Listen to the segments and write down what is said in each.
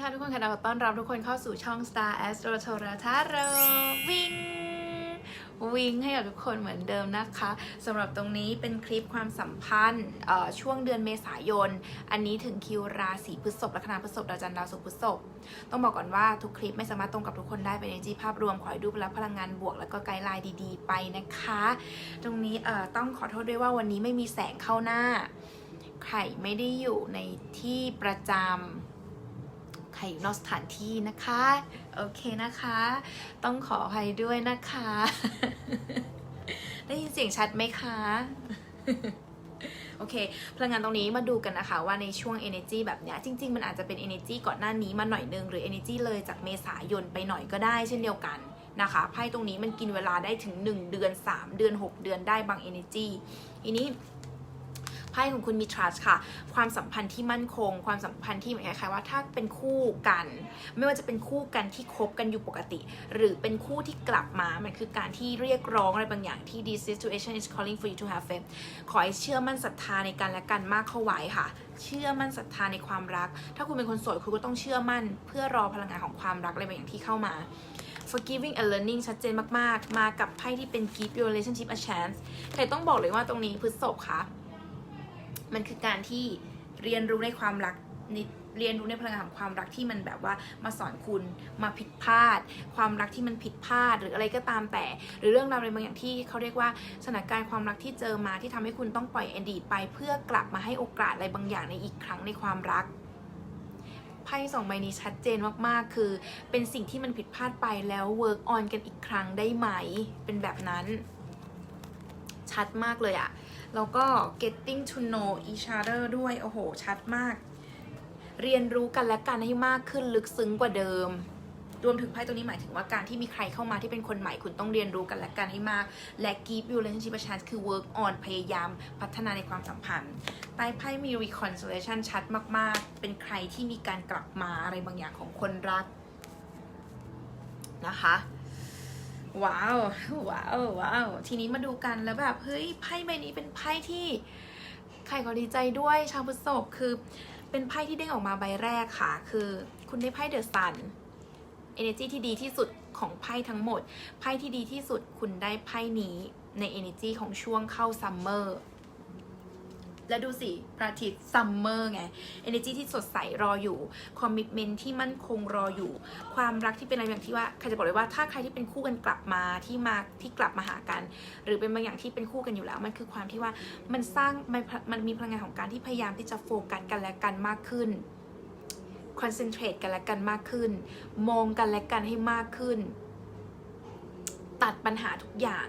ค่ะทุกคนค่ะเราต้อนรับทุกคนเข้าสู่ช่อง Star Astro t o r a t a r o วิ่งวิ่งให้กับทุกคนเหมือนเดิมนะคะสำหรับตรงนี้เป็นคลิปความสัมพันธ์ช่วงเดือนเมษายน อันนี้ถึงคิวราศีพฤษภลัคนาพฤษภดาวจันทร์ดาวศุกร์พฤษภต้องบอกก่อนว่าทุกคลิปไม่สามารถตรงกับทุกคนได้เป็น energy ภาพรวมขอให้ดูรับพลังงานบวก แล้วก็ไกด์ไลน์ดีๆ ไปนะคะ ตรงนี้ต้องขอโทษด้วยว่าวันนี้ไม่มีแสงเข้าหน้าไข่ไม่ได้อยู่ในที่ประจำ ใครอยู่นอกสถานที่นะคะ โอเคนะคะ ต้องขออภัยด้วยนะคะ ได้ยินเสียงชัดไหมคะโอเค พลังงานตรงนี้มาดูกันนะคะว่าในช่วง energy แบบเนี้ยจริง ๆ มันอาจจะเป็น energy ก่อนหน้านี้มาหน่อยนึงหรือ energy เลยจากเมษายนไปหน่อยก็ได้เช่นเดียวกันนะคะไพ่ตรงนี้มันกินเวลาได้ถึง 1 เดือน 3 เดือน 6 เดือนได้บาง energy ทีนี้ ไพ่ของคุณมี trust ค่ะ ความสัมพันธ์ที่มั่นคง ความสัมพันธ์ที่หมือนคล้ายๆว่าถ้าเป็นคู่กัน ไม่ว่าจะเป็นคู่กันที่คบกันอยู่ปกติ หรือเป็นคู่ที่กลับมา มันคือการที่เรียกร้องอะไรบางอย่างที่ this situation is calling for you to have faith ขอให้เชื่อมั่นศรัทธาในกันและกันมากเข้าไว้ค่ะ เชื่อมั่นศรัทธาในความรัก ถ้าคุณเป็นคนโสดคุณก็ต้องเชื่อมั่น เพื่อรอพลังงานของความรักอะไรบางอย่างที่เข้ามา forgiving and learning ชัดเจนมาก ๆ มากับไพ่ที่เป็น give your relationship a chance ใครต้องบอกเลยว่าตรงนี้พฤษภค่ะ มันคือการที่เรียนรู้ในความรักนิเรียนรู้ในพลังงานของความรักที่มันแบบว่ามาสอนคุณมาผิดพลาด ความรักที่มันผิดพลาดหรืออะไรก็ตามแต่ หรือเรื่องราวอะไรบางอย่างที่เขาเรียกว่าสถานการณ์ความรักที่เจอมาที่ทำให้คุณต้องปล่อยอดีตไป เพื่อกลับมาให้โอกาสอะไรบางอย่างในอีกครั้งในความรักไพ่สองใบนี้ชัดเจนมากๆ คือเป็นสิ่งที่มันผิดพลาดไปแล้ว work on กันอีกครั้งได้ไหมเป็นแบบนั้น ชัดมากเลยอะแล้วก็ getting to know each other ด้วย โอ้โห ชัดมาก เรียนรู้กันและกันให้มากขึ้นลึกซึ้งกว่าเดิม รวมถึงไพ่ตัวนี้หมายถึงว่าการที่มีใครเข้ามาที่เป็นคนใหม่คุณต้องเรียนรู้กันและกันให้มาก และ keep your relationship a chance คือ work on พยายามพัฒนาในความสัมพันธ์ใต้ไพ่มี reconciliation ชัดมาก ๆ เป็นใครที่มีการกลับมาอะไรบางอย่างของคนรักนะคะ ว้าว ว้าว ว้าว ทีนี้มาดูกันแล้วแบบ เฮ้ย ไพ่ใบนี้เป็นไพ่ที่ใครก็ดีใจด้วย ชาวพฤษภคือ เป็นไพ่ที่เด้งออกมาใบแรกค่ะ คือ คุณได้ไพ่เดอะซันเอเนจีที่ดีที่สุดของไพ่ทั้งหมด ไพ่ที่ดีที่สุดคุณได้ไพ่นี้ในเอเนจีของช่วงเข้าซัมเมอร์ แล้วดูสิพระอาทิตย์ซัมเมอร์ไง energy ที่สดใสรออยู่ commitment ที่มั่นคงรออยู่ ความรักที่เป็นอะไรอย่างที่ว่าใครจะบอกเลยว่าถ้าใครที่เป็นคู่กันกลับมาที่มาที่กลับมาหากัน หรือเป็นบางอย่างที่เป็นคู่กันอยู่แล้ว มันคือความที่ว่ามันสร้างมันมันมีพลังงานของการที่พยายามที่จะโฟกัสกันและกันมากขึ้น concentrate กันและกันมากขึ้น มองกันและกันให้มากขึ้น ตัดปัญหาทุกอย่าง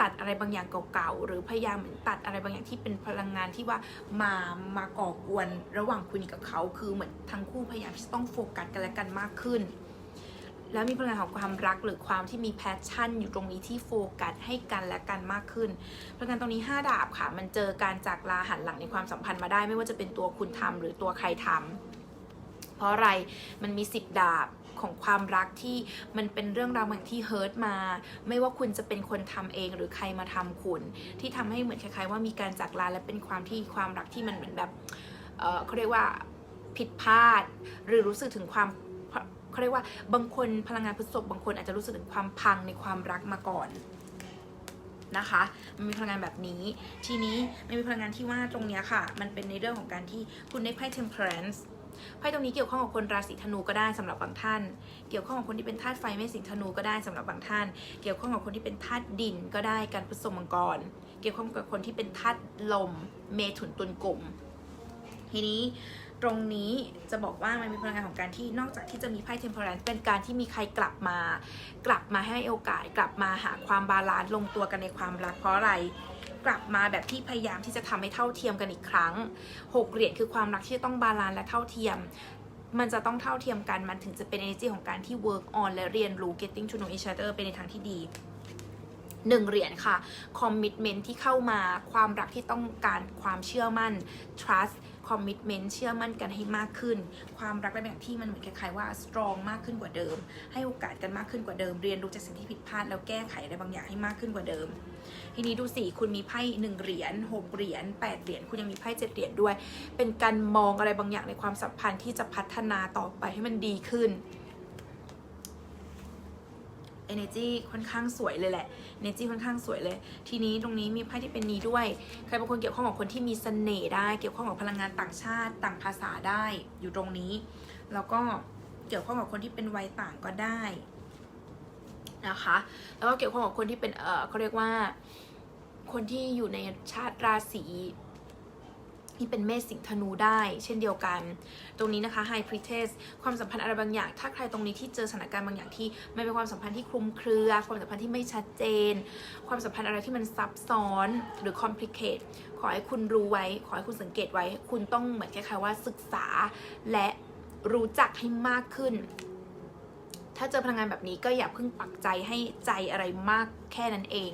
ตัดอะไรบางอย่างเก่าๆหรือพยายามเหมือนตัดอะไรบางอย่างที่เป็นพลังงานที่ว่ามามาก่อกวนระหว่างคุณกับเขาคือเหมือนทั้งคู่พยายามที่จะต้องโฟกัสกันและกันมากขึ้น แล้วมีพลังงานของความรักหรือความที่มีแพชชั่น อยู่ตรงนี้ที่โฟกัสให้กันและกันมากขึ้นพลังงานตรงนี้ 5 ดาบค่ะ มันเจอการจากลาหันหลังในความสัมพันธ์มาได้ ไม่ว่าจะเป็นตัวคุณทำหรือตัวใครทำเพราะอะไรมันมี 10 ดาบ ของความรักที่มันเป็นเรื่องราวบางที่เฮิร์ตมา ไม่ว่าคุณจะเป็นคนทำเองหรือใครมาทำคุณ ที่ทำให้เหมือนคล้ายๆ ว่ามีการจากลาและเป็นความที่ความรักที่มันเหมือนแบบเเขาเรียกว่าผิดพลาด หรือรู้สึกถึงความเขาเรียกว่าบางคนพลังงานพฤษภบางคนอาจจะรู้สึกถึงความพังในความรักมาก่อนนะคะมันมีพลังงานแบบนี้ ทีนี้มันมีพลังงานที่ว่าตรงเนี้ยค่ะ มันเป็นในเรื่องของการที่คุณได้ไพ่ temperance ไพ่ตรงนี้เกี่ยวข้องกับคนราศีธนูก็ได้สำหรับบางท่าน เกี่ยวข้องกับคนที่เป็นธาตุไฟไม่สิงธนูก็ได้สำหรับบางท่าน เกี่ยวข้องกับคนที่เป็นธาตุดินก็ได้การผสมมังกร เกี่ยวข้องกับคนที่เป็นธาตุลม เมถุนตุลกลุ่มทีนี้ตรงนี้จะบอกว่ามันมีพลังงานของการที่นอกจากที่จะมีไพ่ temperance เป็นการที่มีใครกลับมา กลับมาให้โอกาส กลับมาหาความบาลานซ์ลงตัวกันในความรักเพราะอะไร กลับมาแบบที่พยายามที่จะทำให้เท่าเทียมกันอีกครั้งหกเหรียญคือความรักที่ต้องบาลานซ์และเท่าเทียม มันจะต้องเท่าเทียมกันมันถึงจะเป็น energy ของการที่ work on และเรียนรู้ getting to know each other ไปในทางที่ดีหนึ่งเหรียญค่ะ commitment ที่เข้ามา ความรักที่ต้องการความเชื่อมั่น trust คอมมิชเมนต์เชื่อมั่นกันให้มากขึ้น ความรักและแบบที่มันเหมือนคล้ายๆว่าสตรองมากขึ้นกว่าเดิม ให้โอกาสกันมากขึ้นกว่าเดิม เรียนรู้จากสิ่งที่ผิดพลาดแล้วแก้ไขอะไรบางอย่างให้มากขึ้นกว่าเดิม ทีนี้ดูสิคุณมีไพ่หนึ่งเหรียญหกเหรียญแปดเหรียญคุณยังมีไพ่เจ็ดเหรียญด้วย เป็นการมองอะไรบางอย่างในความสัมพันธ์ที่จะพัฒนาต่อไปให้มันดีขึ้น energy ค่อนข้างสวยเลยแหละ energy ค่อนข้างสวยเลย ทีนี้ตรงนี้มีไพ่ที่เป็นนี้ด้วย ใครบางคนเกี่ยวข้องกับคนที่มีเสน่ห์ได้ เกี่ยวข้องกับพลังงานต่างชาติต่างภาษาได้อยู่ตรงนี้ แล้วก็เกี่ยวข้องกับคนที่เป็นวัยต่างก็ได้นะคะ แล้วก็เกี่ยวข้องกับคนที่เป็น เออเขาเรียกว่า คนที่อยู่ในชาติราศี ที่เป็นเมษสิงห์ธนูได้เช่นเดียวกัน ตรงนี้นะคะ High Priestess ความสัมพันธ์อะไรบางอย่าง ถ้าใครตรงนี้ที่เจอสถานการณ์บางอย่างที่ไม่เป็นความสัมพันธ์ที่คลุมเครือ ความสัมพันธ์ที่ไม่ชัดเจน ความสัมพันธ์อะไรที่มันซับซ้อนหรือ complicate ขอให้คุณรู้ไว้ ขอให้คุณสังเกตไว้ คุณต้องเหมือนคล้ายๆว่าศึกษาและรู้จักให้มากขึ้น ถ้าเจอพลังงานแบบนี้ก็อย่าเพิ่งปักใจให้ใจอะไรมากแค่นั้นเอง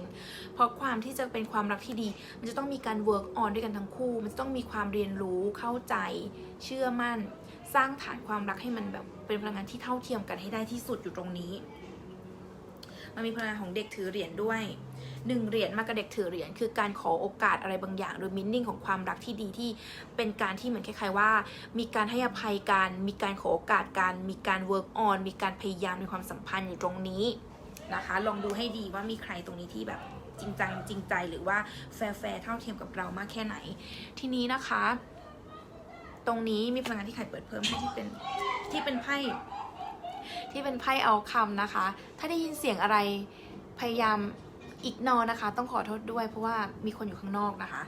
เพราะความที่จะเป็นความรักที่ดี มันจะต้องมีการ work on ด้วยกันทั้งคู่ มันจะต้องมีความเรียนรู้เข้าใจ เชื่อมั่น สร้างฐานความรักให้มันแบบเป็นพลังงานที่เท่าเทียมกันให้ได้ที่สุดอยู่ตรงนี้ มันมีพลังงานของเด็กถือเหรียญด้วยหนึ่งเหรียญมากับเด็กถือเหรียญคือการขอโอกาสอะไรบางอย่างหรือมินนิ่งของความรักที่ดีที่เป็นการที่เหมือนคล้ายๆว่า มีการให้อภัยกันมีการขอโอกาสกันมีการ work on มีการพยายามในความสัมพันธ์อยู่ตรงนี้นะคะ ลองดูให้ดีว่ามีใครตรงนี้ที่แบบจริงจังจริงใจหรือว่าแฟร์ๆเท่าเทียมกับเรามากแค่ไหน ทีนี้นะคะ ตรงนี้มีพลังงานที่ไข่เปิดเพิ่มให้ที่เป็นที่เป็นไพ่ ที่เป็นไพ่เอาคำนะคะ ถ้าได้ยินเสียงอะไรพยายามอีกนอนะคะ ต้องขอโทษด้วยเพราะว่ามีคนอยู่ข้างนอกนะคะ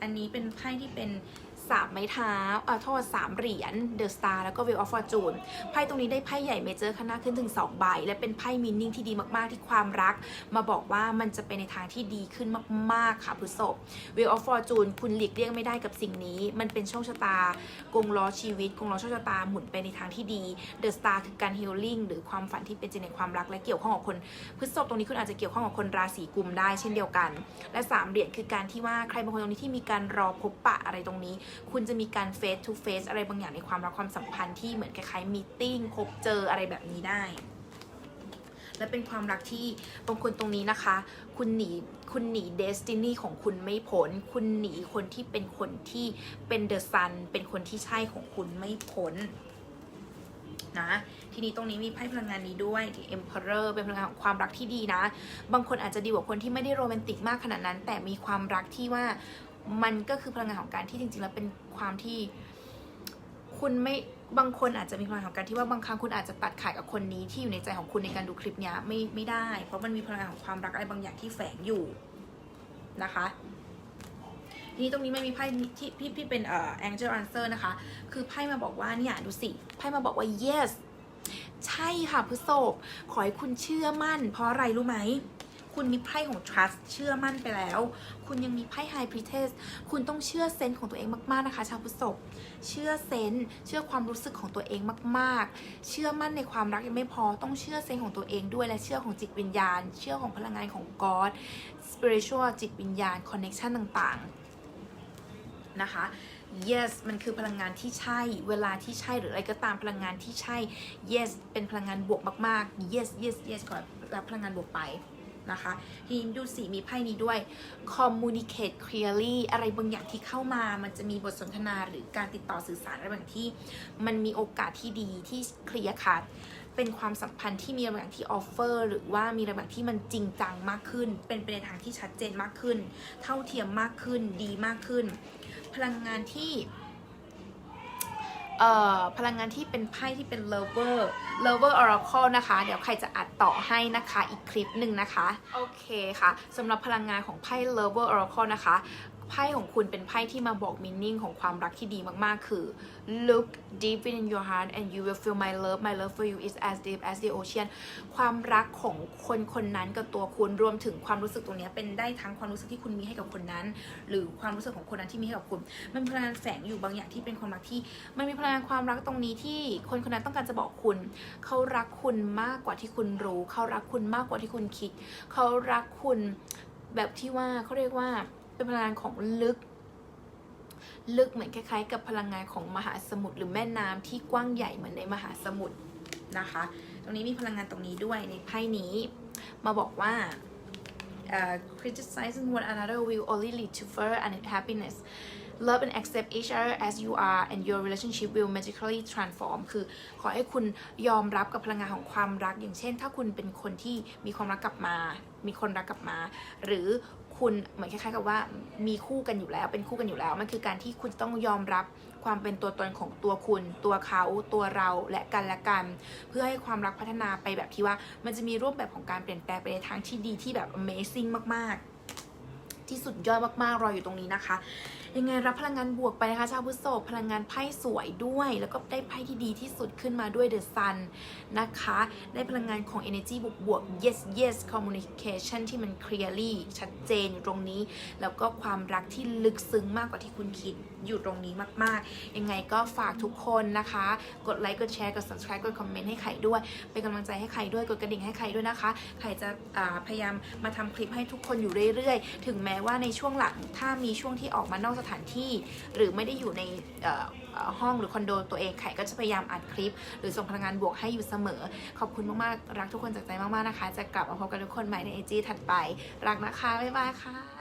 อันนี้เป็นไพ่ที่เป็น สามไม้เท้าเอ่อโทษสามเหรียญเดอะสตาร์แล้วก็ Wheel of Fortune ไพ่ตรงนี้ได้ไพ่ใหญ่เมเจอร์ข้างหน้าขึ้นถึง 2 ใบ และเป็นไพ่มินนิ่งที่ดีมากๆที่ความรัก มาบอกว่ามันจะเป็นในทางที่ดีขึ้นมากๆค่ะพฤษภ Wheel of Fortune คุณหลีกเลี่ยงไม่ได้กับสิ่งนี้ มันเป็นโชคชะตากงล้อชีวิตกงล้อโชคชะตาหมุนไปในทางที่ดี The Star คือการ healing หรือความฝันที่เป็นจริงในความรักและเกี่ยวข้องกับคนพฤษภตรงนี้คุณอาจจะเกี่ยวข้องกับคนราศีกุมได้เช่นเดียวกัน และสามเหรียญคือการที่ว่าใครบางคนตรงนี้ที่มีการรอพบปะอะไรตรงนี้คุณจะมีการ face to face อะไรบางอย่างในความรักความสัมพันธ์ที่เหมือนคล้ายๆมีติ้งพบเจออะไรแบบนี้ได้ และเป็นความรักที่บางคนตรงนี้นะคะ คุณหนีคุณหนีเดสตินีของคุณไม่พ้นคุณหนีคนที่เป็นคนที่เป็นเดอะซันเป็นคนที่ใช่ของคุณไม่พ้นนะทีนี้ตรงนี้มีไพ่พลังงานนี้ด้วยที่ Emperor เป็นพลังงานของความรักที่ดีนะ บางคนอาจจะดีกว่าคนที่ไม่ได้โรแมนติกมากขนาดนั้น แต่มีความรักที่ว่า มันก็คือพลังงานของการที่จริงๆแล้วเป็นความที่คุณไม่บางคนอาจจะมีพลังของการที่ว่าบางครั้งคุณอาจจะตัดขาดกับคนนี้ที่อยู่ในใจของคุณในการดูคลิปนี้ไม่ไม่ได้ เพราะมันมีพลังงานของความรักอะไรบางอย่างที่แฝงอยู่นะคะทีนี้ตรงนี้มันมีไพ่ที่พี่พี่เป็นเอ่อ angel answer นะคะ คือไพ่มาบอกว่าเนี่ยดูสิไพ่มาบอกว่า yes ใช่ค่ะพฤษภขอให้คุณเชื่อมั่น เพราะอะไรรู้ไหม คุณมีไพ่ของ trust เชื่อมั่นไปแล้ว คุณยังมีไพ่ high priestess คุณต้องเชื่อเซนส์ของตัวเองมากๆนะคะ ชาวพฤษภเชื่อเซนส์เชื่อความรู้สึกของตัวเองมากๆ เชื่อมั่นในความรักยังไม่พอต้องเชื่อเซนส์ของตัวเองด้วยและเชื่อของจิตวิญญาณ เชื่อของพลังงานของ God spiritual จิตวิญญาณ connection ต่างๆนะคะ yes มันคือพลังงานที่ใช่ เวลาที่ใช่หรืออะไรก็ตามพลังงานที่ใช่ yes เป็นพลังงานบวกมากๆ yes yes yes ขอรับพลังงานบวกไป นะคะทีนี้ดูสีมีไพ่นี้ด้วย communicate clearly อะไรบางอย่างที่เข้ามา มันจะมีบทสนทนาหรือการติดต่อสื่อสารอะไรบางที่ มันมีโอกาสที่ดีที่เคลียร์คัดเป็นความสัมพันธ์ที่มีอะไรบางอย่างที่ออฟเฟอร์หรือว่ามีอะไรบางอย่างที่มันจริงจังมากขึ้น เป็นไปในทางที่ชัดเจนมากขึ้น เท่าเทียมมากขึ้น ดีมากขึ้น พลังงานที่ พลังงานที่เป็นไพ่ที่เป็น lover lover oracle นะคะ เดี๋ยวใครจะอัดต่อให้นะคะอีกคลิปหนึ่งนะคะ โอเคค่ะสำหรับพลังงานของไพ่ lover oracle นะคะ ไพ่ของคุณเป็นไพ่ที่มาบอกมินนิ่งของความรักที่ดีมากๆ คือ look deep in your heart and you will feel my love my love for you is as deep as the ocean ความรักของคนคนนั้นกับตัวคุณรวมถึงความรู้สึกตรงนี้เป็นได้ทั้งความรู้สึกที่คุณมีให้กับคนนั้น หรือความรู้สึกของคนนั้นที่มีให้กับคุณ มันพลังงานแฝงอยู่บางอย่างที่เป็นความรักที่ มันมีพลังงานความรักตรงนี้ที่คนคนนั้นต้องการจะบอกคุณ เขารักคุณมากกว่าที่คุณรู้ เขารักคุณมากกว่าที่คุณคิด เขารักคุณแบบที่ว่าเขาเรียกว่า เป็นพลังงานของลึก ลึกเหมือนคล้าย ๆ กับพลังงานของมหาสมุทรหรือแม่น้ำที่กว้างใหญ่เหมือนในมหาสมุทรนะคะ ตรงนี้มีพลังงานตรงนี้ด้วยในไพ่นี้ มาบอกว่า uh, criticizing one another will only lead to further unhappiness love and accept each other as you are and your relationship will magically transform คือขอให้คุณยอมรับกับพลังงานของความรัก อย่างเช่น ถ้าคุณเป็นคนที่มีความรักกลับมา มีคนรักกลับมา หรือ คุณเหมือนคล้ายๆกับว่ามีคู่กันอยู่แล้ว เป็นคู่กันอยู่แล้ว มันคือการที่คุณต้องยอมรับความเป็นตัวตนของตัวคุณ ตัวเขาตัวเราและกันและกัน เพื่อให้ความรักพัฒนาไปแบบที่ว่า มันจะมีรูปแบบของการเปลี่ยนแปลงไปในทางที่ดีที่แบบ amazing มากๆ ที่สุดยอดมากๆรออยู่ตรงนี้นะคะ ยังไงรับพลังงานบวกไปนะคะชาวพฤษภพลังงานไพ่สวยด้วย แล้วก็ได้ไพ่ที่ดีที่สุดขึ้นมาด้วยเดอะซันนะคะ ได้พลังงานของ energy บวกบวก yes yes communication ที่มัน clearly ชัดเจนอยู่ตรงนี้ แล้วก็ความรักที่ลึกซึ้งมากกว่าที่คุณคิด อยู่ตรงนี้มากๆ ยังไงก็ฝากทุกคนนะคะ กดไลค์กดแชร์กด subscribe กดคอมเมนต์ให้ไข่ด้วย เป็นกำลังใจให้ไข่ด้วยกดกระดิ่งให้ไข่ด้วยนะคะ ไข่จะพยายามมาทำคลิปให้ทุกคนอยู่เรื่อยๆ ถึงแม้ว่าในช่วงหลังถ้ามีช่วงที่ออกมานอกสถานที่ หรือไม่ได้อยู่ในห้องหรือคอนโดตัวเองไข่ก็จะพยายามอัดคลิป หรือส่งพลังงานบวกให้อยู่เสมอ ขอบคุณมากๆ รักทุกคนจากใจมากๆนะคะ จะกลับมาพบกันทุกคนใหม่ในไอจีถัดไป รักนะคะ บ๊ายบายค่ะ